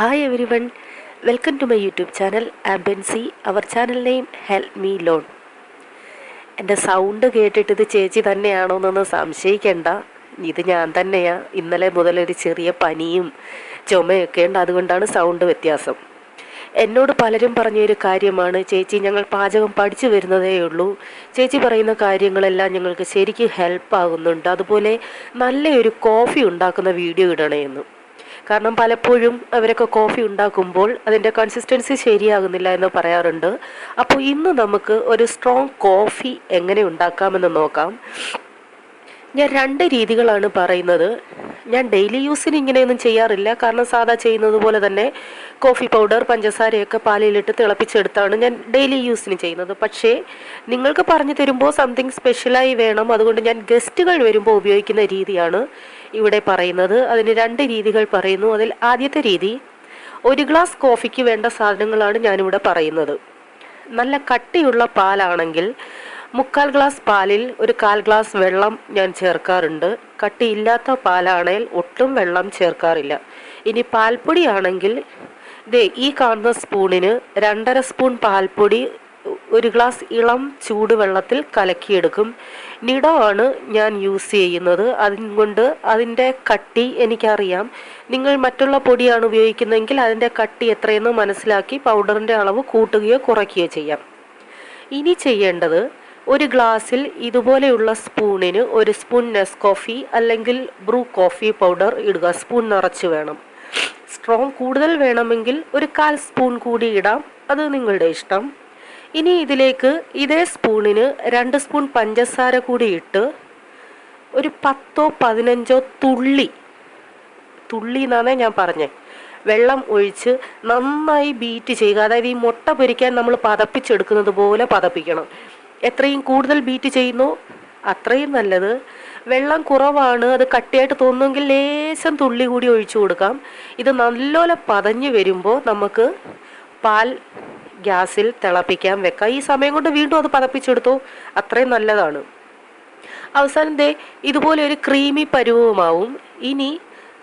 Hi everyone welcome to my YouTube channel ആംബൻസി our channel name help me loan എന്റെ sound കേട്ടിട്ട് ഇത് ചേച്ചി തന്നെയാണോ എന്നൊന്ന് സംശയിക്കേണ്ട. ഇത് ഞാൻ തന്നെയാണ് ഇന്നലെ മുതൽ ഒരു ചെറിയ പനിയും ചുമയൊക്കെ ഉണ്ട്. അതുകൊണ്ടാണ് സൗണ്ട് വ്യത്യാസം. എന്നോട് പലരും പറഞ്ഞൊരു കാര്യമാണ്. ചേച്ചി ഞങ്ങൾ പാചകം പഠിച്ചു വരുന്നതേ ഉള്ളൂ. ചേച്ചി പറയുന്ന കാര്യങ്ങളെല്ലാം ഞങ്ങൾക്ക് ശരിക്കും ഹെൽപ്പ് ആകുന്നുണ്ട്. അതുപോലെ നല്ലൊരു കോഫി ഉണ്ടാക്കുന്ന വീഡിയോ ഇടണേന്ന്. കാരണം പലപ്പോഴും അവരൊക്കെ കോഫി ഉണ്ടാക്കുമ്പോൾ അതിന്റെ കൺസിസ്റ്റൻസി ശരിയാകുന്നില്ല എന്ന് പറയാറുണ്ട്. അപ്പോൾ ഇന്ന് നമുക്ക് ഒരു സ്ട്രോങ് കോഫി എങ്ങനെ ഉണ്ടാക്കാമെന്ന് നോക്കാം. ഞാൻ രണ്ട് രീതികളാണ് പറയുന്നത്. ഞാൻ ഡെയിലി യൂസിന് ഇങ്ങനെയൊന്നും ചെയ്യാറില്ല. കാരണം സാധാ ചെയ്യുന്നത് പോലെ തന്നെ കോഫി പൗഡർ പഞ്ചസാരയൊക്കെ പാലിലിട്ട് തിളപ്പിച്ചെടുത്താണ് ഞാൻ ഡെയിലി യൂസിന് ചെയ്യുന്നത്. പക്ഷേ നിങ്ങൾക്ക് പറഞ്ഞു തരുമ്പോൾ സംതിങ് സ്പെഷ്യലായി വേണം. അതുകൊണ്ട് ഞാൻ ഗസ്റ്റുകൾ വരുമ്പോൾ ഉപയോഗിക്കുന്ന രീതിയാണ് ഇവിടെ പറയുന്നത്. അതിന് രണ്ട് രീതികൾ പറയുന്നു. അതിൽ ആദ്യത്തെ രീതി ഒരു ഗ്ലാസ് കോഫിക്ക് വേണ്ട സാധനങ്ങളാണ് ഞാനിവിടെ പറയുന്നത്. നല്ല കട്ടിയുള്ള പാലാണെങ്കിൽ മുക്കാൽ ഗ്ലാസ് പാലിൽ ഒരു കാൽ ഗ്ലാസ് വെള്ളം ഞാൻ ചേർക്കാറുണ്ട്. കട്ടിയില്ലാത്ത പാലാണെങ്കിൽ ഒട്ടും വെള്ളം ചേർക്കാറില്ല. ഇനി പാൽപ്പൊടി ആണെങ്കിൽ ദേ ഈ കാണുന്ന സ്പൂണിന് രണ്ടര സ്പൂൺ പാൽപ്പൊടി ഒരു ഗ്ലാസ് ഇളം ചൂടുവെള്ളത്തിൽ കലക്കിയെടുക്കും. നിടോ ആണ് ഞാൻ യൂസ് ചെയ്യുന്നത്. അതുകൊണ്ട് അതിന്റെ കട്ടി എനിക്കറിയാം. നിങ്ങൾ മറ്റുള്ള പൊടിയാണ് ഉപയോഗിക്കുന്നതെങ്കിൽ അതിന്റെ കട്ടി എത്രയെന്ന് മനസ്സിലാക്കി പൗഡറിന്റെ അളവ് കൂട്ടുകയോ കുറയ്ക്കുകയോ ചെയ്യാം. ഇനി ചെയ്യേണ്ടത് ഒരു ഗ്ലാസ്സിൽ ഇതുപോലെയുള്ള സ്പൂണിന് ഒരു സ്പൂൺ നെസ്കോഫി അല്ലെങ്കിൽ ബ്രൂ കോഫി പൗഡർ ഇടുക. സ്പൂൺ നിറച്ച് വേണം. സ്ട്രോങ് കൂടുതൽ വേണമെങ്കിൽ ഒരു കാൽ സ്പൂൺ കൂടി ഇടാം. അത് നിങ്ങളുടെ ഇഷ്ടം. ഇനി ഇതിലേക്ക് ഇതേ സ്പൂണിന് രണ്ട് സ്പൂൺ പഞ്ചസാര കൂടി ഇട്ട് ഒരു പത്തോ പതിനഞ്ചോ തുള്ളി തുള്ളി എന്നാണേ ഞാൻ പറഞ്ഞേ വെള്ളം ഒഴിച്ച് നന്നായി ബീറ്റ് ചെയ്യുക. അതായത് ഈ മുട്ട പൊരിക്കാൻ നമ്മൾ പതപ്പിച്ചെടുക്കുന്നത് പോലെ പതപ്പിക്കണം. എത്രയും കൂടുതൽ ബീറ്റ് ചെയ്യുന്നു. അത്രയും നല്ലത്. വെള്ളം കുറവാണ്. അത് കട്ടിയായിട്ട് തോന്നുമെങ്കിൽ ലേശം തുള്ളി കൂടി ഒഴിച്ചു കൊടുക്കാം. ഇത് നല്ലപോലെ പതഞ്ഞു വരുമ്പോൾ നമുക്ക് പാൽ ഗ്യാസിൽ തിളപ്പിക്കാൻ വെക്കാം. ഈ സമയം കൊണ്ട് വീണ്ടും അത് പതപ്പിച്ചെടുത്തു. അത്രയും നല്ലതാണ്. അവസാനം ദേ ഇതുപോലെ ഒരു ക്രീമി പരുവമാവും ഇനി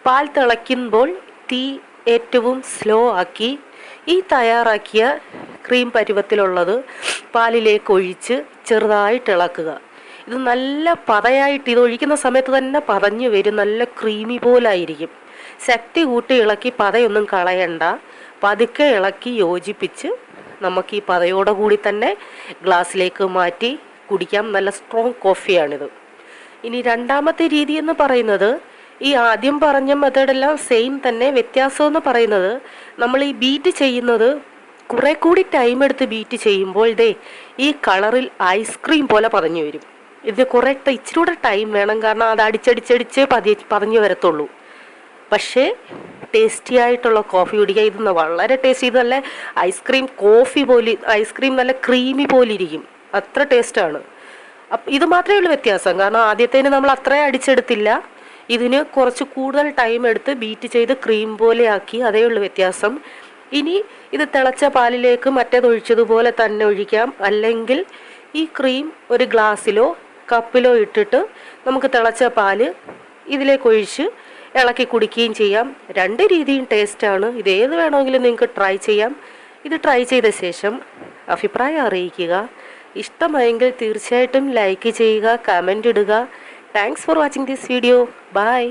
പാൽ തിളയ്ക്കുമ്പോൾ തീ ഏറ്റവും സ്ലോ ആക്കി ഈ തയ്യാറാക്കിയ ക്രീം പരുവത്തിലുള്ളത് പാലിലേക്ക് ഒഴിച്ച് ചെറുതായിട്ട് ഇളക്കുക. ഇത് നല്ല പതയായിട്ട് ഇത് ഒഴിക്കുന്ന സമയത്ത് തന്നെ പതഞ്ഞു വരും നല്ല ക്രീമി പോലായിരിക്കും. ശക്തി കൂട്ടി ഇളക്കി പതയൊന്നും കളയണ്ട. പതുക്കെ ഇളക്കി യോജിപ്പിച്ച് നമുക്ക് ഈ പതയോടെ കൂടി തന്നെ ഗ്ലാസ്സിലേക്ക് മാറ്റി കുടിക്കാം. നല്ല സ്ട്രോങ് കോഫിയാണിത് ഇനി രണ്ടാമത്തെ രീതി എന്ന് പറയുന്നത് ഈ ആദ്യം പറഞ്ഞ മെത്തേഡെല്ലാം സെയിം തന്നെ വ്യത്യാസം എന്ന് പറയുന്നത് നമ്മൾ ഈ ബീറ്റ് ചെയ്യുന്നത് കുറെ കൂടി ടൈം എടുത്ത് ബീറ്റ് ചെയ്യുമ്പോൾ ദേ ഈ കളറിൽ ഐസ്ക്രീം പോലെ പറഞ്ഞു വരും. ഇത് കുറെ ഇച്ചിരി കൂടെ ടൈം വേണം കാരണം അത് അടിച്ചടിച്ചടിച്ചേ പതി പറഞ്ഞു വരത്തുള്ളൂ. പക്ഷേ ടേസ്റ്റി ആയിട്ടുള്ള കോഫി കുടിക്കുക ഇത് വളരെ ടേസ്റ്റി ഇത് നല്ല ഐസ്ക്രീം കോഫി പോലെ ഐസ്ക്രീം നല്ല ക്രീമി പോലെ ഇരിക്കും. അത്ര ടേസ്റ്റാണ് അപ്പം ഇത് മാത്രമേ ഉള്ളൂ വ്യത്യാസം. കാരണം ആദ്യത്തേന് നമ്മൾ അത്രയും അടിച്ചെടുത്തില്ല. ഇതിന് കുറച്ച് കൂടുതൽ ടൈം എടുത്ത് ബീറ്റ് ചെയ്ത് ക്രീം പോലെ ആക്കി അതേ ഉള്ളൂ വ്യത്യാസം. ഇനി ഇത് തിളച്ച പാലിലേക്ക് മറ്റേതൊഴിച്ചതുപോലെ തന്നെ ഒഴിക്കാം. അല്ലെങ്കിൽ ഈ ക്രീം ഒരു ഗ്ലാസ്സിലോ കപ്പിലോ ഇട്ടിട്ട് നമുക്ക് തിളച്ച പാൽ ഇതിലേക്ക് ഒഴിച്ച് ഇളക്കി കുടിക്കുകയും ചെയ്യാം. രണ്ട് രീതിയും ടേസ്റ്റാണ് ഇത് ഏത് വേണമെങ്കിലും നിങ്ങൾക്ക് ട്രൈ ചെയ്യാം. ഇത് ട്രൈ ചെയ്ത ശേഷം അഭിപ്രായം അറിയിക്കുക. ഇഷ്ടമായെങ്കിൽ തീർച്ചയായിട്ടും ലൈക്ക് ചെയ്യുക കമന്റ് ഇടുക. Thanks for watching this video bye